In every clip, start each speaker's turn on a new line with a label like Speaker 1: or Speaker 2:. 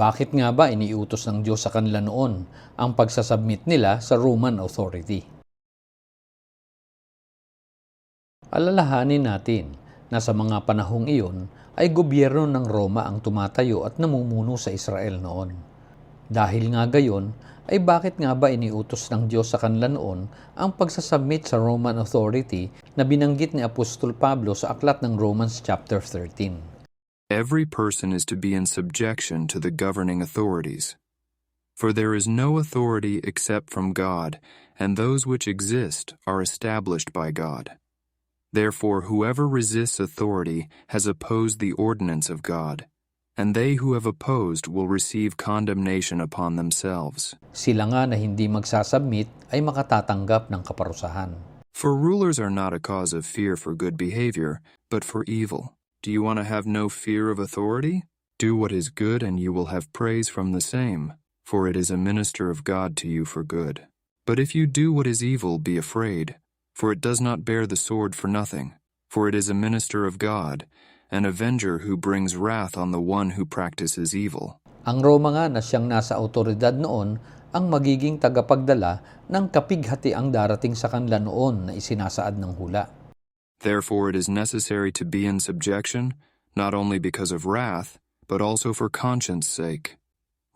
Speaker 1: Bakit nga ba iniutos ng Diyos sa kanila noon ang pagsasubmit nila sa Roman authority? Alalahanin natin na sa mga panahong iyon ay gobyerno ng Roma ang tumatayo at namumuno sa Israel noon. Dahil nga gayon, ay bakit nga ba iniutos ng Diyos sa kanila noon ang pagsasubmit sa Roman authority na binanggit ni Apostol Pablo sa aklat ng Romans chapter 13?
Speaker 2: Every person is to be in subjection to the governing authorities. For there is no authority except from God, and those which exist are established by God. Therefore, whoever resists authority has opposed the ordinance of God, and they who have opposed will receive condemnation upon themselves.
Speaker 1: Sila nga na hindi magsasubmit ay makatatanggap ng kaparusahan.
Speaker 2: For rulers are not a cause of fear for good behavior, but for evil. Do you want to have no fear of authority? Do what is good, and you will have praise from the same, for it is a minister of God to you for good. But if you do what is evil, be afraid, for it does not bear the sword for nothing, for it is a minister of God, an avenger who brings wrath on the one who practices evil.
Speaker 1: Ang Roma nga na siyang nasa autoridad noon ang magiging tagapagdala ng kapighati ang darating sa kanila noon na isinasaad ng hula.
Speaker 2: Therefore, it is necessary to be in subjection, not only because of wrath, but also for conscience sake.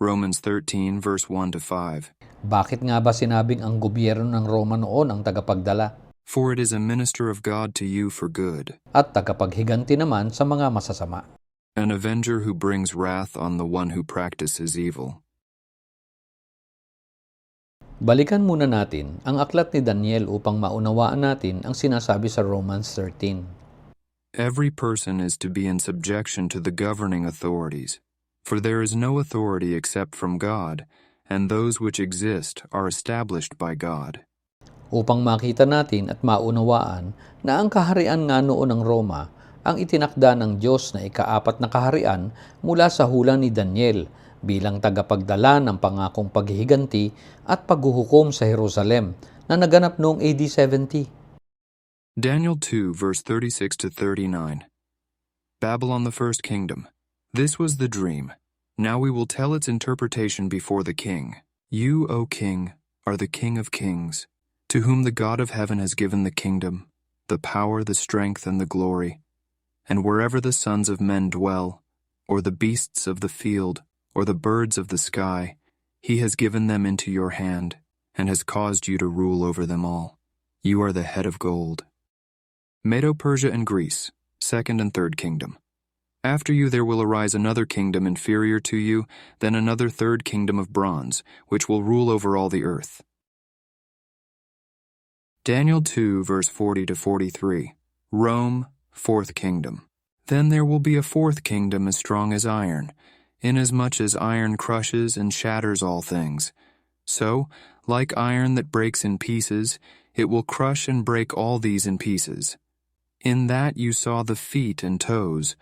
Speaker 2: Romans 13, verse 1 to 5.
Speaker 1: Bakit nga ba sinabing ang gobyerno ng Roma noon ang tagapagdala
Speaker 2: For it is a minister of God to you for good,
Speaker 1: at tagapaghiganti naman sa mga masasama?
Speaker 2: an avenger who brings wrath on the one who practices evil.
Speaker 1: Balikan muna natin ang aklat ni Daniel upang maunawaan natin ang sinasabi sa Romans 13.
Speaker 2: Every person is to be in subjection to the governing authorities, for there is no authority except from God, and those which exist are established by God.
Speaker 1: Upang makita natin at maunawaan na ang kaharian nga noon ng Roma ang itinakda ng Diyos na ikaapat na kaharian mula sa hula ni Daniel bilang tagapagdala ng pangakong paghihiganti at paghuhukom sa Jerusalem na naganap noong AD 70.
Speaker 2: Daniel 2, verse 36 to 39. Babylon the first kingdom. This was the dream. Now we will tell its interpretation before the king. You, O king, are the king of kings, to whom the God of heaven has given the kingdom, the power, the strength, and the glory. And wherever the sons of men dwell, or the beasts of the field, or the birds of the sky, he has given them into your hand, and has caused you to rule over them all. You are the head of gold. Medo Persia and Greece, second and third kingdom. After you there will arise another kingdom inferior to you, then another third kingdom of bronze, which will rule over all the earth. Daniel 2, verse 40 to 43. Rome, fourth kingdom. Then there will be a fourth kingdom as strong as iron, inasmuch as iron crushes and shatters all things. So, like iron that breaks in pieces, it will crush and break all these in pieces. In that you saw the feet and toes,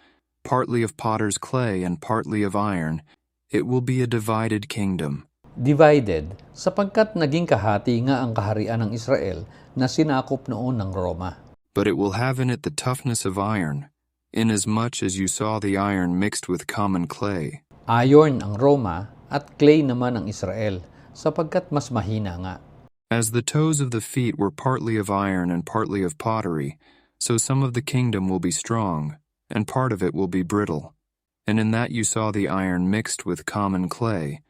Speaker 2: partly of potter's clay and partly of iron. It will be a divided kingdom.
Speaker 1: Divided sapagkat naging kahati nga ang kaharian ng Israel na sinakop noon ng Roma.
Speaker 2: But it will have in it the toughness of iron, inasmuch as you saw the iron mixed with common clay.
Speaker 1: Iron ang Roma at clay naman ang Israel sapagkat mas mahina nga.
Speaker 2: As the toes of the feet were partly of iron and partly of pottery, so some of the kingdom will be strong, and part of it will be brittle. And in that you saw the iron mixed with common clay.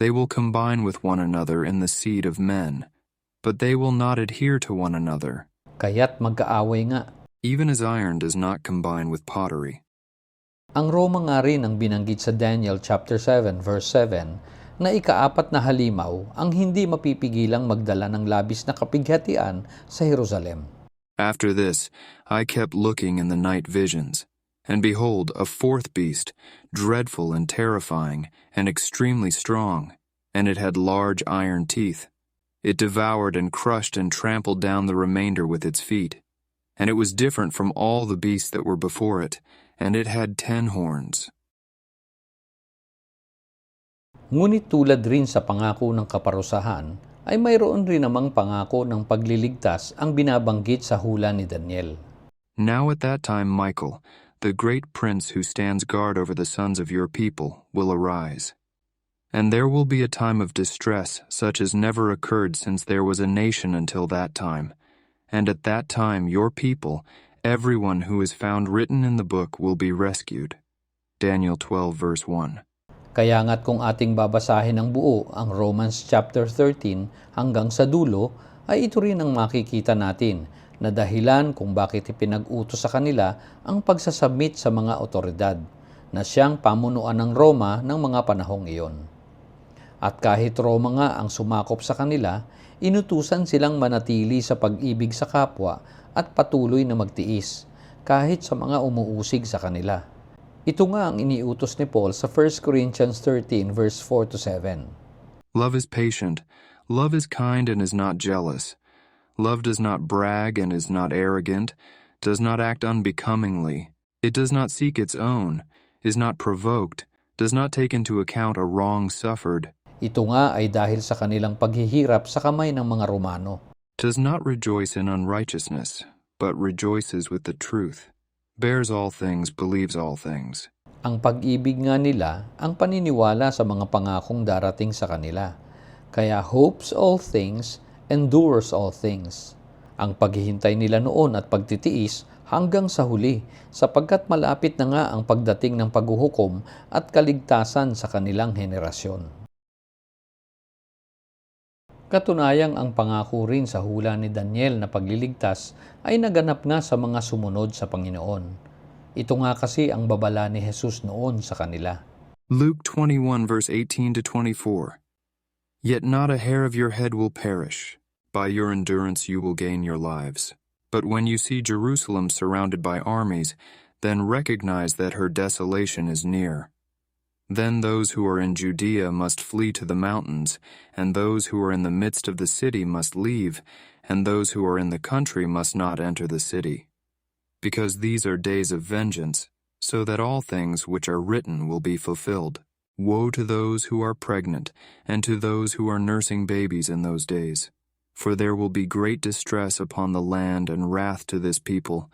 Speaker 2: They will combine with one another in the seed of men, but they will not adhere to one another,
Speaker 1: Kaya't magkaaway nga.
Speaker 2: even as iron does not combine with pottery.
Speaker 1: Ang Roma nga rin ang binanggit sa Daniel chapter 7 verse 7 na ikaapat na halimaw ang hindi mapipigilang magdala ng labis na kapighatian sa Jerusalem.
Speaker 2: After this, I kept looking in the night visions, and behold, a fourth beast, dreadful and terrifying, and extremely strong, and it had large iron teeth. It devoured and crushed and trampled down the remainder with its feet. And it was different from all the beasts that were before it, and it had ten horns.
Speaker 1: Ngunit tulad rin sa pangako ng kaparusahan, ay mayroon rin namang pangako ng pagliligtas ang binabanggit sa hula ni Daniel.
Speaker 2: Now at that time Michael, the great prince who stands guard over the sons of your people, will arise. And there will be a time of distress such as never occurred since there was a nation until that time. And at that time your people, everyone who is found written in the book, will be rescued. Daniel 12, verse 1.
Speaker 1: Kaya nga't kung ating babasahin ng buo ang Romans chapter 13 hanggang sa dulo, ay ito rin ang makikita natin na dahilan kung bakit ipinag-utos sa kanila ang pagsasubmit sa mga otoridad na siyang pamunuan ng Roma ng mga panahong iyon. At kahit Roma nga ang sumakop sa kanila, inutusan silang manatili sa pag-ibig sa kapwa at patuloy na magtiis, kahit sa mga umuusig sa kanila. Ito nga ang iniutos ni Paul sa 1 Corinthians 13 verse 4 to 7.
Speaker 2: Love is patient. Love is kind and is not jealous. Love does not brag and is not arrogant, does not act unbecomingly. It does not seek its own, is not provoked, does not take into account a wrong suffered,
Speaker 1: Ito nga ay dahil sa kanilang paghihirap sa kamay ng mga Romano.
Speaker 2: does not rejoice in unrighteousness, but rejoices with the truth, bears all things, believes all things.
Speaker 1: Ang pag-ibig nga nila ang paniniwala sa mga pangakong darating sa kanila. Kaya hopes all things, endures all things. Ang paghihintay nila noon at pagtitiis hanggang sa huli sapagkat malapit na nga ang pagdating ng paghuhukom at kaligtasan sa kanilang henerasyon. Katunayang ang pangako rin sa hula ni Daniel na pagliligtas ay naganap nga sa mga sumunod sa Panginoon. Ito nga kasi ang babala ni Jesus noon sa kanila.
Speaker 2: Luke 21, verse 18 to 24. Yet not a hair of your head will perish. By your endurance you will gain your lives. But when you see Jerusalem surrounded by armies, then recognize that her desolation is near. Then those who are in Judea must flee to the mountains, and those who are in the midst of the city must leave, and those who are in the country must not enter the city. Because these are days of vengeance, so that all things which are written will be fulfilled. Woe to those who are pregnant, and to those who are nursing babies in those days. For there will be great distress upon the land and wrath to this people,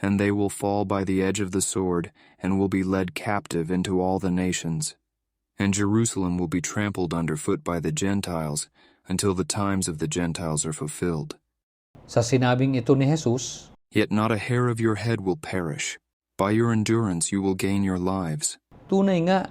Speaker 2: and they will fall by the edge of the sword, and will be led captive into all the nations. And Jerusalem will be trampled underfoot by the Gentiles, until the times of the Gentiles are fulfilled.
Speaker 1: Sa sinabing ito ni Jesus,
Speaker 2: Yet not a hair of your head will perish. By your endurance you will gain your lives.
Speaker 1: tunay nga.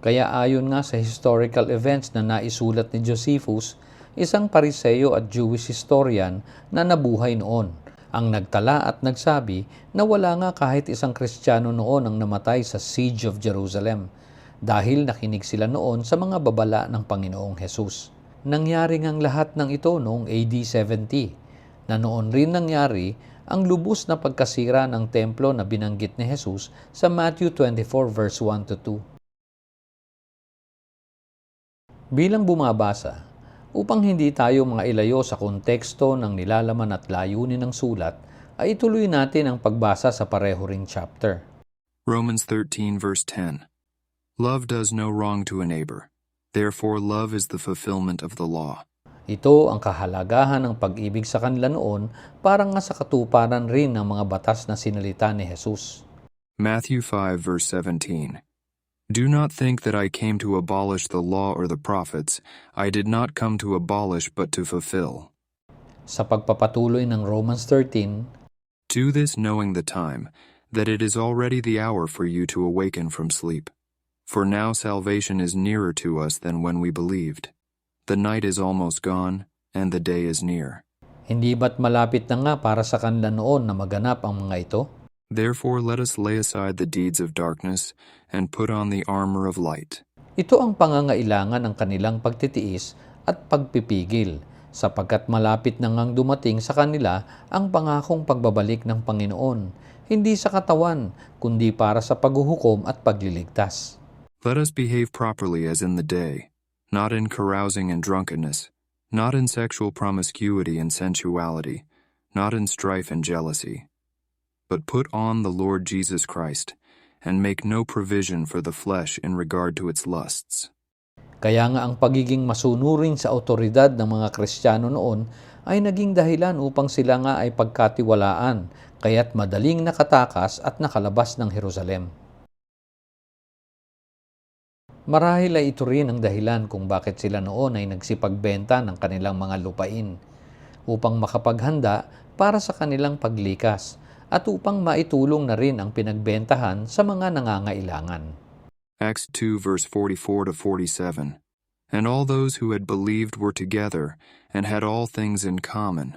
Speaker 1: Kaya ayon nga sa historical events na naisulat ni Josephus, isang pariseyo at Jewish historian na nabuhay noon, ang nagtala at nagsabi na wala nga kahit isang Kristiyano noon ang namatay sa Siege of Jerusalem dahil nakinig sila noon sa mga babala ng Panginoong Hesus. Nangyari ngang lahat ng ito noong AD 70 na noon rin nangyari ang lubos na pagkasira ng templo na binanggit ni Jesus sa Matthew 24 verse 1 to 2. Bilang bumabasa, upang hindi tayo mga ilayo sa konteksto ng nilalaman at layunin ng sulat, ay ituloy natin ang pagbasa sa pareho ring chapter.
Speaker 2: Romans 13, verse 10. Love does no wrong to a neighbor. Therefore, love is the fulfillment of the law.
Speaker 1: Ito ang kahalagahan ng pag-ibig sa kanila noon para nga sa katuparan rin ng mga batas na sinalita ni Jesus.
Speaker 2: Matthew 5, verse 17. Do not think that I came to abolish the law or the prophets. I did not come to abolish, but to fulfill.
Speaker 1: Sa pagpapatuloy ng Romans 13,
Speaker 2: Do this knowing the time, that it is already the hour for you to awaken from sleep. For now salvation is nearer to us than when we believed. The night is almost gone, and the day is near.
Speaker 1: hindi ba't malapit na nga para sa kanila noon na maganap ang mga ito?
Speaker 2: Therefore let us lay aside the deeds of darkness, and put on the armor of light.
Speaker 1: Ito ang pangangailangan ng kanilang pagtitiis at pagpipigil sapagkat malapit na ngang dumating sa kanila ang pangakong pagbabalik ng Panginoon, hindi sa katawan, kundi para sa paghuhukom at pagliligtas.
Speaker 2: Let us behave properly as in the day, not in carousing and drunkenness, not in sexual promiscuity and sensuality, not in strife and jealousy. But put on the Lord Jesus Christ, and make no provision for the flesh in regard to its lusts.
Speaker 1: Kaya nga ang pagiging masunurin sa autoridad ng mga Kristiyano noon ay naging dahilan upang sila nga ay pagkatiwalaan, kaya't madaling nakatakas at nakalabas ng Jerusalem. Marahil ay ito rin ang dahilan kung bakit sila noon ay nagsipagbenta ng kanilang mga lupain upang makapaghanda para sa kanilang paglikas at upang maitulong na rin ang pinagbentahan sa mga nangangailangan.
Speaker 2: Acts 2, verse 44 to 47. And all those who had believed were together, and had all things in common.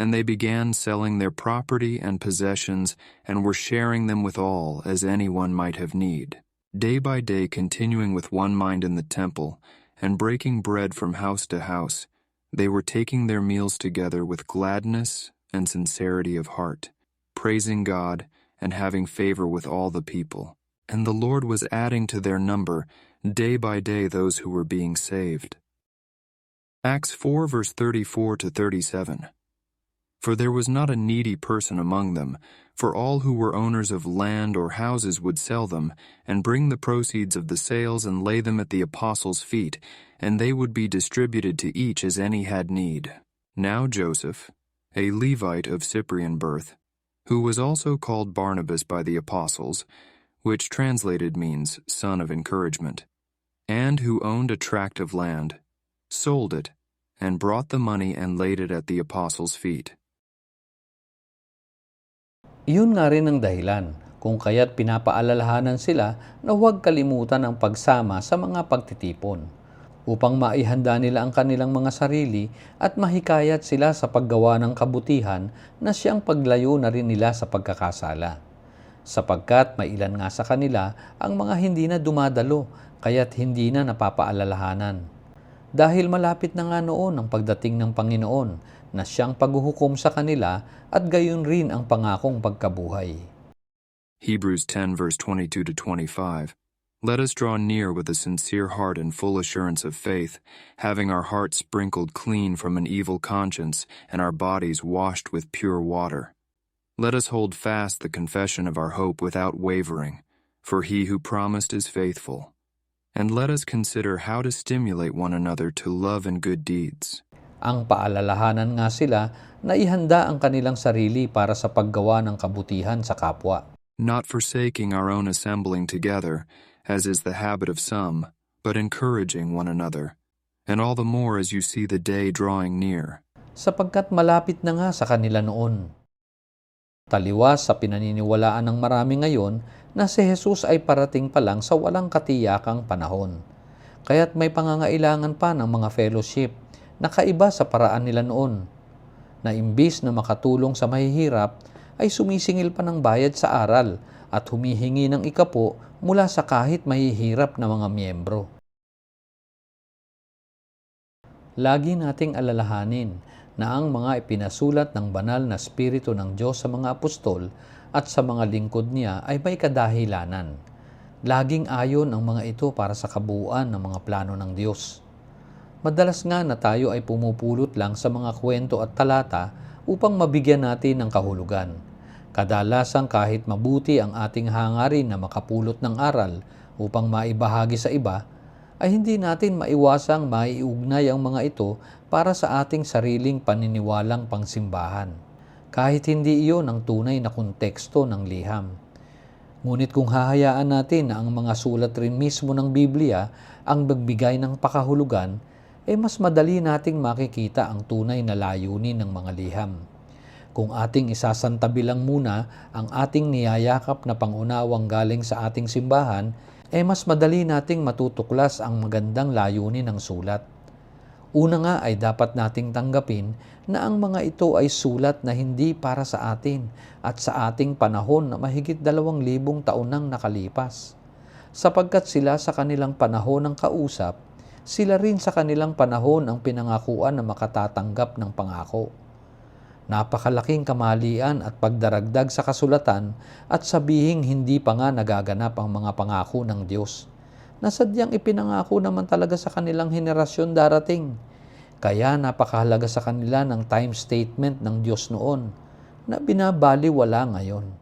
Speaker 2: And they began selling their property and possessions, and were sharing them with all, as anyone might have need. Day by day continuing with one mind in the temple, and breaking bread from house to house, they were taking their meals together with gladness and sincerity of heart, praising God, and having favor with all the people. And the Lord was adding to their number day by day those who were being saved. Acts 4, verse 34 to 37. For there was not a needy person among them, for all who were owners of land or houses would sell them, and bring the proceeds of the sales and lay them at the apostles' feet, and they would be distributed to each as any had need. Now Joseph, a Levite of Cyprian birth, who was also called Barnabas by the apostles, which translated means son of encouragement, and who owned a tract of land, sold it, and brought the money and laid it at the apostles' feet.
Speaker 1: Iyon nga rin ang dahilan kung kaya't pinapaalalahanan sila na huwag kalimutan ang pagsama sa mga pagtitipon upang maihanda nila ang kanilang mga sarili at mahikayat sila sa paggawa ng kabutihan na siyang paglayo na rin nila sa pagkakasala. Sapagkat mailan nga sa kanila ang mga hindi na dumadalo kaya't hindi na napapaalalahanan. Dahil malapit na nga noon ang pagdating ng Panginoon na siyang paghuhukom sa kanila at gayon rin ang pangakong pagkabuhay.
Speaker 2: Hebrews 10, verse 22 to 25. Let us draw near with a sincere heart and full assurance of faith, having our hearts sprinkled clean from an evil conscience and our bodies washed with pure water. Let us hold fast the confession of our hope without wavering, for he who promised is faithful. And let us consider how to stimulate one another to love and good deeds.
Speaker 1: Ang paalalahanan nga sila na ihanda ang kanilang sarili para sa paggawa ng kabutihan sa kapwa.
Speaker 2: not forsaking our own assembling together, as is the habit of some, but encouraging one another, and all the more as you see the day drawing near.
Speaker 1: sapagkat malapit na nga sa kanila noon. Taliwas sa pinaniniwalaan ng marami ngayon na si Jesus ay parating pa lang sa walang katiyakang panahon. Kaya't may pangangailangan pa ng mga fellowship na kaiba sa paraan nila noon, na imbis na makatulong sa mahihirap, ay sumisingil pa ng bayad sa aral at humihingi ng ikapo mula sa kahit mahihirap na mga miyembro. Lagi nating alalahanin na ang mga ipinasulat ng banal na Espiritu ng Diyos sa mga apostol at sa mga lingkod niya ay may kadahilanan. Laging ayon ang mga ito para sa kabuuan ng mga plano ng Diyos. Madalas nga na tayo ay pumupulot lang sa mga kwento at talata upang mabigyan natin ng kahulugan. Kadalasan kahit mabuti ang ating hangarin na makapulot ng aral upang maibahagi sa iba, ay hindi natin maiwasang maiugnay ang mga ito para sa ating sariling paniniwalang pangsimbahan. Kahit hindi iyon ang tunay na konteksto ng liham. Ngunit kung hahayaan natin na ang mga sulat rin mismo ng Biblia ang magbigay ng pakahulugan, eh mas madali nating makikita ang tunay na layunin ng mga liham. Kung ating isasantabi lang muna ang ating niyayakap na pangunawang galing sa ating simbahan, eh mas madali nating matutuklas ang magandang layunin ng sulat. Una nga ay dapat nating tanggapin na ang mga ito ay sulat na hindi para sa atin at sa ating panahon na mahigit dalawang libong taon nang nakalipas. Sapagkat sila sa kanilang panahon ng kausap, sila rin sa kanilang panahon ang pinangakuan na makatatanggap ng pangako. Napakalaking kamalian at pagdaragdag sa kasulatan at sabihing hindi pa nga nagaganap ang mga pangako ng Diyos na sadyang ipinangako naman talaga sa kanilang henerasyon darating. Kaya napakahalaga sa kanila ng time statement ng Diyos noon na binabaliwala ngayon.